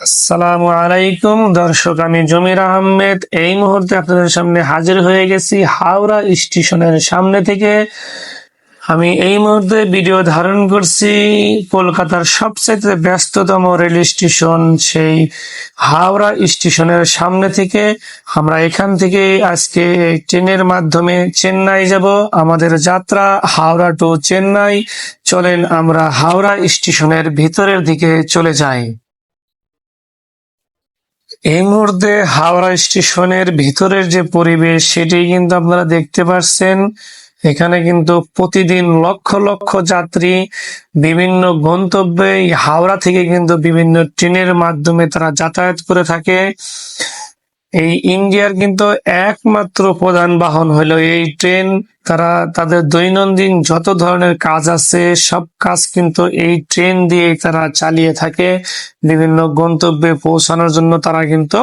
আসসালামু আলাইকুম, দর্শক, আমি জমির আহমেদ। এই মুহূর্তে আপনাদের সামনে হাজির হয়ে গেছি হাওড়া স্টেশনের সামনে থেকে। আমি এই মুহূর্তে ভিডিও ধারণ করছি কলকাতার সবচেয়ে ব্যস্ততম রেল স্টেশন, সেই হাওড়া স্টেশনের সামনে থেকে। আমরা এখান থেকে আজকে ট্রেনের মাধ্যমে চেন্নাই যাব। আমাদের যাত্রা হাওড়া টু চেন্নাই। চলেন আমরা হাওড়া স্টেশনের ভিতরের দিকে চলে যাই। এই মুহূর্তে হাওড়া স্টেশনের ভিতরের যে পরিবেশ, সেটি কিন্তু আপনারা দেখতে পাচ্ছেন এখানে কিন্তু প্রতিদিন লক্ষ লক্ষ যাত্রী বিভিন্ন গন্তব্যে হাওড়া থেকে কিন্তু বিভিন্ন ট্রেনের মাধ্যমে তারা যাতায়াত করে থাকে। এই ইন্ডিয়ার কিন্তু একমাত্র প্রধান বাহন হলো এই ট্রেন। তারা তাদের দৈনন্দিন যত ধরনের কাজ আছে, সব কাজ কিন্তু এই ট্রেন দিয়ে তারা চালিয়ে থাকে। বিভিন্ন গন্তব্যে পৌঁছানোর জন্য তারা কিন্তু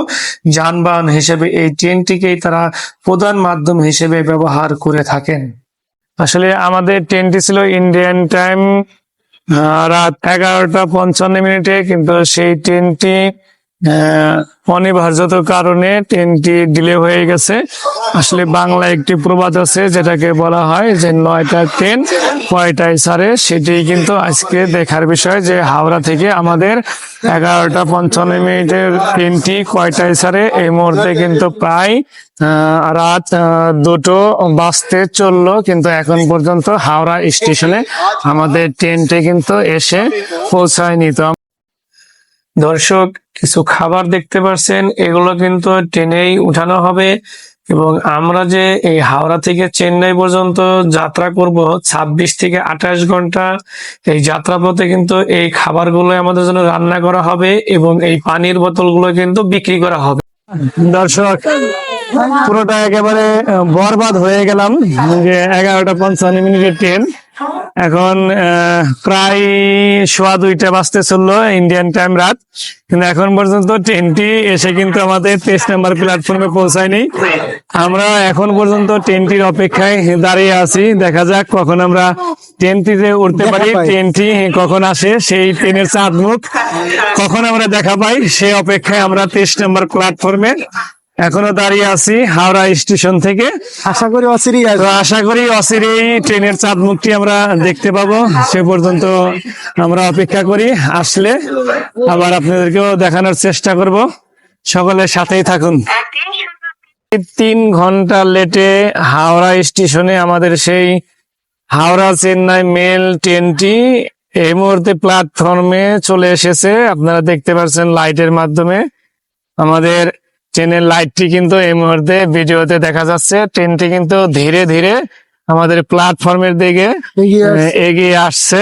যানবাহন হিসেবে এই ট্রেনটিকেই তারা প্রধান মাধ্যম হিসেবে ব্যবহার করে থাকেন। আসলে আমাদের ট্রেনটি ছিল ইন্ডিয়ান টাইম রাত এগারোটা পঞ্চান্ন মিনিটে, কিন্তু সেই ট্রেনটি অনিবার্যত কারণে ট্রেনটি ডিলে হয়ে গেছে। আসলে বাংলা একটি প্রবাদ আছে, যেটাকে বলা হয় যে নয়টা ট্রেন কয়টায় ছাড়ে সেটি কিন্তু আজকে দেখার বিষয় যে হাওড়া থেকে আমাদের এগারোটা পঞ্চান্ন মিনিটের ট্রেনটি কয়টায় ছাড়ে। এই মুহূর্তে কিন্তু প্রায় রাত দুটো বাজতে চলল, কিন্তু এখন পর্যন্ত হাওড়া স্টেশনে আমাদের ট্রেনটি কিন্তু এসে পৌঁছায়নি। তো দর্শক কিছু খাবার দেখতে পাচ্ছেন এগুলো কিন্তু ট্রেনেই উঠানো হবে এবং আমরা যে এই হাওড়া থেকে চেন্নাই পর্যন্ত যাত্রা করব ২৬ থেকে আঠাশ ঘণ্টা, এই যাত্রাপথে কিন্তু এই খাবারগুলো আমাদের জন্য রান্না করা হবে এবং এই পানির বোতলগুলো কিন্তু বিক্রি করা হবে। দর্শক পুরোটা একেবারে বরবাদ হয়ে গেলাম। যে এগারোটা পঞ্চান্ন মিনিটের ট্রেন। এখন প্রায় সোয়া দুইটা বাজতে চলল ইন্ডিয়ান টাইম রাত। কিন্তু এখন পর্যন্ত ট্রেনটি এসে কিন্তু আমাদের তেইশ নাম্বার প্ল্যাটফর্মে পৌঁছায়নি। আমরা এখন পর্যন্ত ট্রেনটির অপেক্ষায় দাঁড়িয়ে আছি। দেখা যাক কখন আমরা ট্রেনটিতে উঠতে পারি। ট্রেনটি কখন আসে সেই ট্রেনের চাঁদ মুখ কখন আমরা দেখা পাই সেই অপেক্ষায় আমরা তেইশ নাম্বার প্ল্যাটফর্মে এখনও দাঁড়িয়ে আছি হাওড়া স্টেশন থেকে। আশা করি অচিরেই আশা করি অচিরেই ট্রেনের চাঁদ মুখটি আমরা দেখতে পাবো। সে পর্যন্ত আমরা অপেক্ষা করি আসলে আবার আপনাদেরকেও দেখানোর চেষ্টা করব। সকলের সাথেই থাকুন। তিন ঘণ্টা লেটে হাওড়া স্টেশনে আমাদের সেই হাওড়া চেন্নাই মেল ট্রেনটি এই মুহূর্তে প্ল্যাটফর্মে চলে এসেছে। আপনারা দেখতে পাচ্ছেন লাইটের মাধ্যমে। আমাদের ট্রেনের লাইটটি কিন্তু এই মুহূর্তে ভিডিওতে দেখা যাচ্ছে ট্রেনটি কিন্তু ধীরে ধীরে আমাদের প্ল্যাটফর্মের দিকে এগিয়ে আসছে।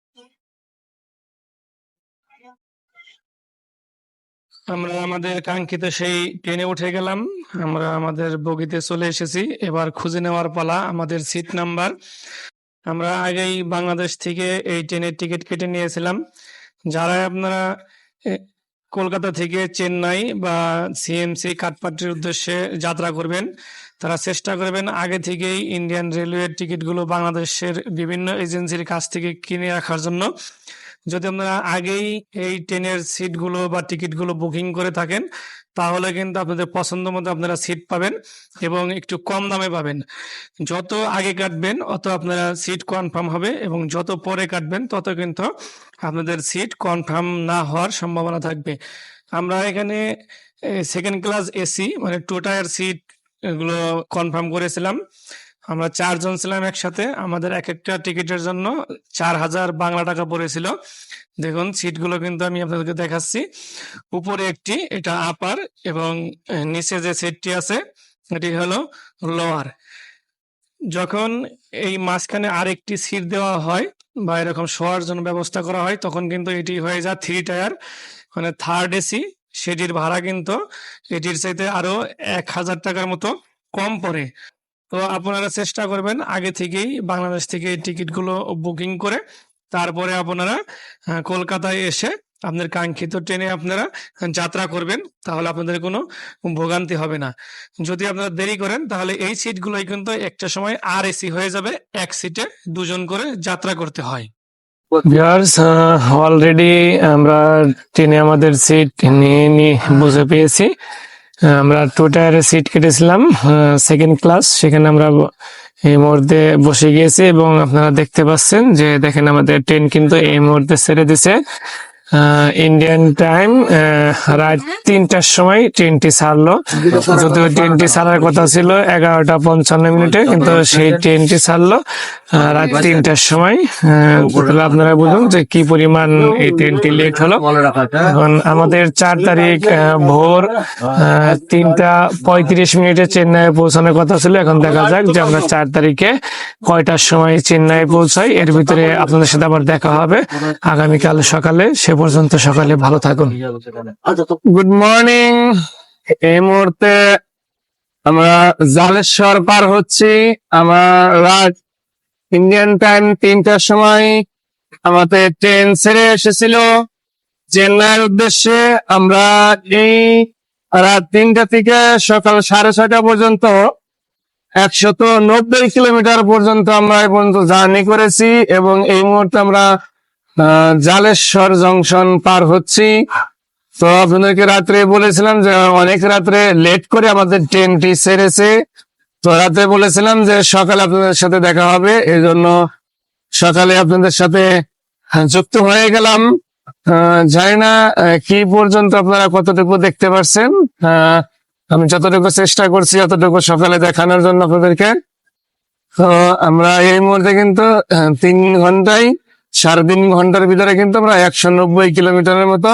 আমরা আমাদের কাঙ্ক্ষিত সেই ট্রেনে উঠে গেলাম। আমরা আমাদের বগিতে চলে এসেছি। এবার খুঁজে নেওয়ার পালা আমাদের সিট নাম্বার। আমরা আগেই বাংলাদেশ থেকে এই ট্রেনের টিকিট কেটে নিয়েছিলাম। যারা আপনারা কলকাতা থেকে চেন্নাই বা সিএমসি কাঠপাটির উদ্দেশ্যে যাত্রা করবেন, তারা চেষ্টা করবেন আগে থেকেই ইন্ডিয়ান রেলওয়ের টিকিটগুলো বাংলাদেশের বিভিন্ন এজেন্সির কাছ থেকে কিনে রাখার জন্য। যদি আপনারা আগেই এই ট্রেনের সিটগুলো বা টিকিটগুলো বুকিং করে থাকেন, তাহলে কিন্তু আপনাদের পছন্দ মতো আপনারা সিট পাবেন এবং একটু কম দামে পাবেন। যত আগে কাটবেন, অত আপনারা সিট কনফার্ম হবে এবং যত পরে কাটবেন, তত কিন্তু আপনাদের সিট কনফার্ম না হওয়ার সম্ভাবনা থাকবে। আমরা এখানে সেকেন্ড ক্লাস এসি মানে টু টায়ার সিট এগুলো কনফার্ম করেছিলাম। আমরা চারজন ছিলাম একসাথে। আমাদের এক একটা টিকিটের জন্য চার হাজার বাংলা টাকা পড়েছিল। দেখুন সিটগুলো কিন্তু আমি আপনাদেরকে দেখাচ্ছি। উপরে একটি, এটা আপার এবং নিচে যে সিটটি আছে এটি হলো লোয়ার যখন এই মাঝখানে আরেকটি সিট দেওয়া হয় বা এরকম শোয়ার জন্য ব্যবস্থা করা হয়, তখন কিন্তু এটি হয়ে যায় থ্রি টায়ার মানে থার্ড এসি সেটির ভাড়া কিন্তু এটির চাইতে আরও এক হাজার টাকার মতো কম পড়ে। তো আপনারা চেষ্টা করবেন আগে থেকেই বাংলাদেশ থেকে টিকিটগুলো বুকিং করে তারপরে আপনারা কলকাতায় এসে আপনার কাঙ্ক্ষিত ট্রেনে আপনারা যাত্রা করবেন, তাহলে আপনাদের কোনো ভোগান্তি হবে না। যদি আপনারা দেরি করেন, তাহলে এই সিটগুলোই কিন্তু একটা সময় আর এসি হয়ে যাবে, এক সিটে দুজন করে যাত্রা করতে হয়। অলরেডি আমরা ট্রেনে আমাদের সিট নিয়ে নিয়ে বুঝে পেয়েছি। আমরা টু টায়ারের সিট কেটেছিলাম সেকেন্ড ক্লাস সেখানে আমরা এই মুহূর্তে বসে গিয়েছি এবং আপনারা দেখতে পাচ্ছেন যে দেখেন আমাদের ট্রেন কিন্তু এই মুহূর্তে ছেড়ে দিছে। ইন্ডিয়ান টাইম রাত তিনটার সময় ট্রেনটি ছাড়লো। যদিও ট্রেনটি ছাড়ার কথা ছিল এগারোটা পঞ্চান্ন মিনিটে কিন্তু সেই ট্রেনটি ছাড়লো রাত তিনটার সময়। তাহলে আপনারা বুঝুন যে কি পরিমাণ এই ট্রেনটি লেট হলো। এখন আমাদের চার তারিখ ভোর আহ, তিনটা পঁয়ত্রিশ মিনিটে চেন্নাই পৌঁছানোর কথা ছিল। এখন দেখা যাক যে আমরা চার তারিখে কয়টার সময় চেন্নাই পৌঁছাই। এর ভিতরে আপনাদের সাথে আবার দেখা হবে। আগামীকাল সকালে সে পর্যন্ত সকালে ভালো থাকুন। গুড মর্নিং এই মুহূর্তে আমরা জালেশ্বর পার হচ্ছি। আমার রাত ইন্ডিয়ান টাইম তিনটার সময় আমাদের ট্রেন ছেড়ে এসেছিল। চেন্নাইয়ের উদ্দেশ্যে আমরা এই রাত তিনটা থেকে সকাল সাড়ে ছয়টা পর্যন্ত, একশত নব্বই কিলোমিটার পর্যন্ত আমরা এই পর্যন্ত জার্নি করেছি এবং এই মুহূর্তে আমরা জালেশ্বর জংশন পার হচ্ছি। তো আপনাদেরকে রাত্রে বলেছিলাম যে অনেক রাত্রে লেট করে আমাদের ট্রেনটি সেরেছে। তো রাতে বলেছিলাম যে সকালে আপনাদের সাথে দেখা হবে এই জন্য সকালে আপনাদের সাথে হ্যাঁ, যুক্ত হয়ে গেলাম। জানি না কি পর্যন্ত আপনারা কতটুকু দেখতে পারছেন। আমি যতটুকু চেষ্টা করছি যতটুকু সকালে দেখানোর জন্য আপনাদেরকে। তো আমরা এই মুহূর্তে কিন্তু তিন ঘন্টায় সাড়ে তিন ঘণ্টার ভিতরে কিন্তু আমরা একশো নব্বই কিলোমিটারের মতো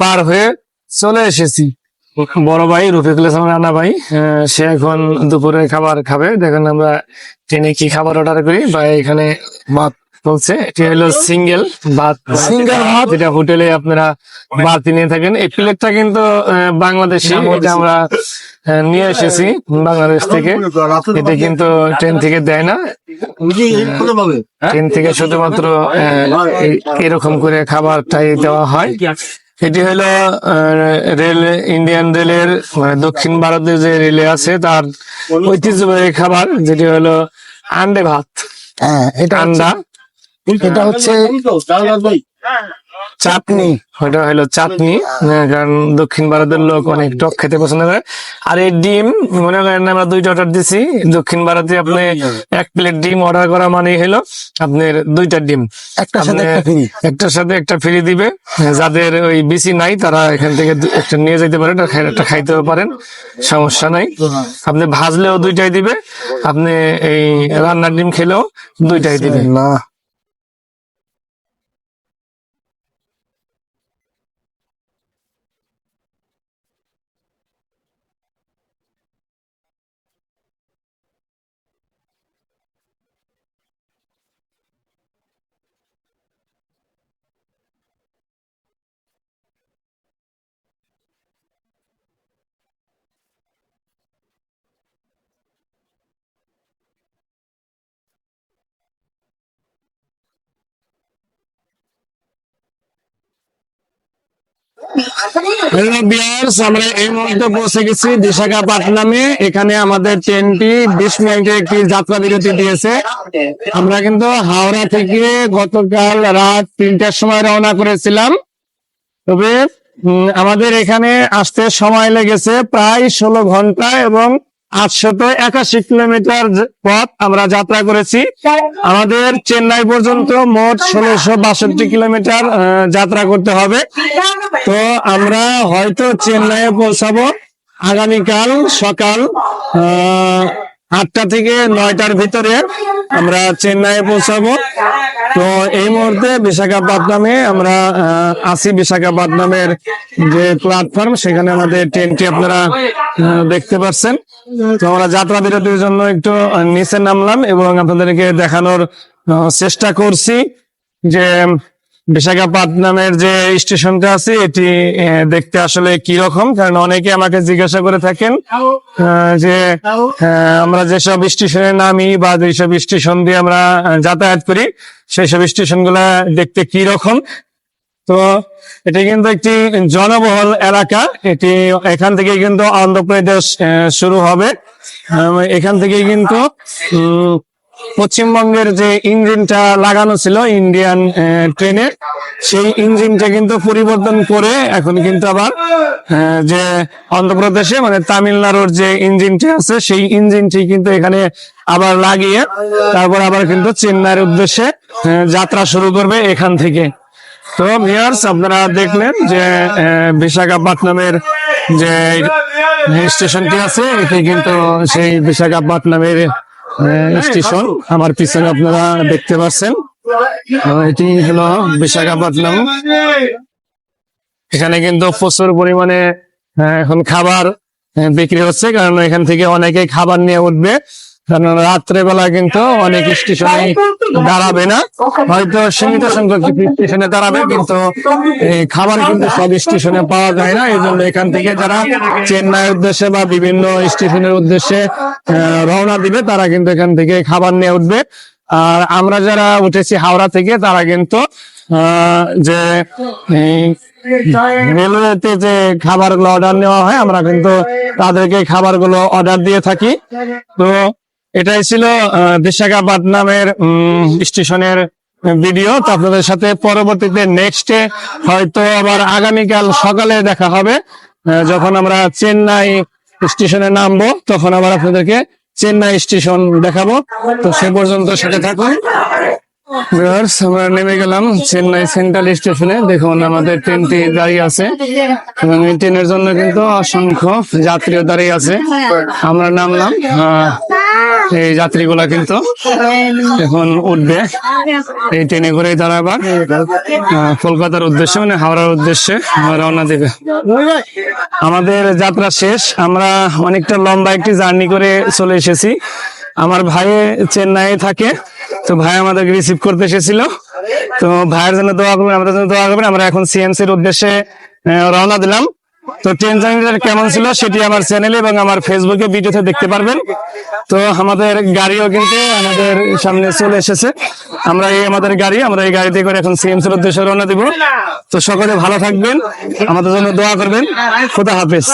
পার হয়ে চলে এসেছি। বড় ভাই রফিকুল ইসলাম রানা ভাই সে এখন দুপুরে খাবার খাবে। দেখেন আমরা ট্রেনে কি খাবার অর্ডার করি, বা এখানে ভাত বলছে এটি হলো সিঙ্গেল ভাত সিঙ্গেল ভাত যেটা হোটেলে আপনারা ভাত নিয়ে থাকেন। এই প্লেটটা কিন্তু আহ, বাংলাদেশি। এটা আমরা নিয়ে এসেছি বাংলাদেশ থেকে। এটা কিন্তু ট্রেন থেকে দেয় না। ট্রেন থেকে শুধুমাত্র এরকম করে খাবারটাই দেওয়া হয়। এটি হলো আহ, রেল ইন্ডিয়ান রেলের মানে দক্ষিণ ভারতের যে রেলে আছে তার ঐতিহ্যবাহী খাবার যেটি হলো আন্ডে ভাত। হ্যাঁ এটা আন্ডা। এটা হচ্ছে চাটনি। ওটা হলো চাটনি। কারণ দক্ষিণ ভারতের লোক অনেক টক খেতে পছন্দ করে। আর এই ডিম মনে করেন আমরা দুইটা অর্ডার দিছি। দক্ষিণ ভারতে আপনি এক প্লেট ডিম অর্ডার করা মানে হলো আপনার দুইটা ডিম। একটা সাথে ফ্রি একটার সাথে একটা ফ্রি দিবে। যাদের ওই বিসি নাই তারা এখান থেকে একটা নিয়ে যেতে পারেন একটা খাইতেও পারেন। সমস্যা নাই। আপনি ভাজলেও দুইটাই দিবে। আপনি এই রান্নার ডিম খেলেও দুইটাই দিবে। না আমরা এই মুহূর্তে পৌঁছে গেছি বিশাখাপাটনামে এখানে আমাদের ট্রেনটি বিশ একটি যাত্রা বিরতি দিয়েছে। আমরা কিন্তু হাওড়া থেকে গতকাল রাত তিনটার সময় রওনা করেছিলাম। তবে আমাদের এখানে আসতে সময় লেগেছে প্রায় ষোলো ঘণ্টা এবং আটশত একাশি কিলোমিটার পথ আমরা যাত্রা করেছি। আমাদের চেন্নাই পর্যন্ত মোট ষোলোশো বাষট্টি কিলোমিটার যাত্রা করতে হবে। তো আমরা হয়তো চেন্নাইয়ে পৌঁছাবো আগামীকাল সকাল আহ, আটটা থেকে নয়টার ভিতরে। আমরা চেন্নাইয়ে পৌঁছাবো। তো এই মুহূর্তে বিশাখাপত্তনমে আমরা আসি আছি বিশাখাপত্তনমের যে প্ল্যাটফর্ম সেখানে আমাদের ট্রেনটি আপনারা দেখতে পাচ্ছেন তো আমরা যাত্রা বিরতির জন্য একটু নিচে নামলাম এবং আপনাদেরকে দেখানোর চেষ্টা করছি যে বিশাখাপত্তনমের যে স্টেশনটা আছে এটি দেখতে আসলে কি রকম কারণ অনেকে আমাকে জিজ্ঞাসা করে থাকেন যে আমরা যেসব স্টেশনে নামি বা যেসব স্টেশন দিয়ে আমরা যাতায়াত করি সেই সব স্টেশনগুলা দেখতে কি রকম তো এটি কিন্তু একটি জনবহুল এলাকা। এটি এখান থেকে কিন্তু অন্ধ্রপ্রদেশ শুরু হবে। এখান থেকে কিন্তু উম, পশ্চিমবঙ্গের যে ইঞ্জিনটা লাগানো ছিল ইন্ডিয়ান ট্রেনের সেই ইঞ্জিনটা কিন্তু পরিবর্তন করে এখন কিন্তু আবার যে অন্ধ্রপ্রদেশে মানে তামিলনাড়ুর যে ইঞ্জিনটি আছে সেই ইঞ্জিনটি কিন্তু এখানে আবার লাগিয়ে তারপর আবার কিন্তু চেন্নাইয়ের উদ্দেশ্যে যাত্রা শুরু করবে এখান থেকে। তো ভিউয়ার্স আপনারা দেখলেন যে আহ, বিশাখাপত্তনমের যে স্টেশনটি আছে এটি কিন্তু সেই বিশাখাপত্তনমের আহ, স্টেশন আমার পিছনে আপনারা দেখতে পাচ্ছেন। এটি হলো বিশাখাপত্তনম এখানে কিন্তু প্রচুর পরিমাণে এখন খাবার বিক্রি হচ্ছে কারণ এখান থেকে অনেকে খাবার নিয়ে উঠবে। কারণ রাত্রে বেলা কিন্তু অনেক স্টেশনে দাঁড়াবে না। হয়তো সীমিত সংখ্যক স্টেশনে দাঁড়াবে কিন্তু খাবার কিন্তু সব স্টেশনে পাওয়া যায় না। এই জন্য এখান থেকে যারা চেন্নাইয়ের উদ্দেশ্যে বা বিভিন্ন স্টেশনের উদ্দেশ্যে রওনা দিবে তারা কিন্তু এখান থেকে খাবার নিয়ে উঠবে। আর আমরা যারা উঠেছি হাওড়া থেকে তারা কিন্তু আহ, যে রেলওয়েতে যে খাবারগুলো অর্ডার নেওয়া হয় আমরা কিন্তু তাদেরকে খাবারগুলো অর্ডার দিয়ে থাকি। তো এটাই ছিল আহ, নামের স্টেশনের ভিডিও। তো আপনাদের সাথে পরবর্তীতে নেক্সটে হয়তো আবার আগামীকাল সকালে দেখা হবে। যখন আমরা চেন্নাই স্টেশনে নামবো তখন আবার আপনাদেরকে চেন্নাই স্টেশন দেখাবো। তো সে পর্যন্ত সাথে থাকুন। Viewers, আমরা নেমে গেলাম চেন্নাই সেন্ট্রাল স্টেশনে। দেখুন আমাদের ট্রেনটি দাঁড়িয়ে আছে। এবং এই ট্রেনের জন্য কিন্তু অসংখ্য যাত্রীও দাঁড়িয়ে আছে। আমরা নামলাম। এই যাত্রীগুলা কিন্তু এখন উঠবে। এই ট্রেনে করে তারা আবার কলকাতার উদ্দেশ্যে মানে হাওড়ার উদ্দেশ্যে রওনা দেবে। আমাদের যাত্রা শেষ। আমরা অনেকটা লম্বা একটি জার্নি করে চলে এসেছি। আমার ভাই চেন্নাইয়ে থাকে। তো ভাই আমাদেরকে রিসিভ করতে এসেছিল। তো ভাইয়ের জন্য দোয়া করবেন, আমাদের জন্য দোয়া করবেন। আমরা এখন সিএমসির উদ্দেশ্যে রওনা দিলাম। তো ট্রেন জার্নিটা কেমন ছিল সেটি আমার চ্যানেলে এবং আমার ফেসবুকে ভিডিওতে দেখতে পারবেন। তো আমাদের গাড়িও কিন্তু আমাদের সামনে চলে এসেছে। আমরা এই আমাদের গাড়ি, আমরা এই গাড়িতে করে এখন সিএমসির উদ্দেশ্যে রওনা দিব। তো সকলে ভালো থাকবেন। আমাদের জন্য দোয়া করবেন। খোদা হাফেজ।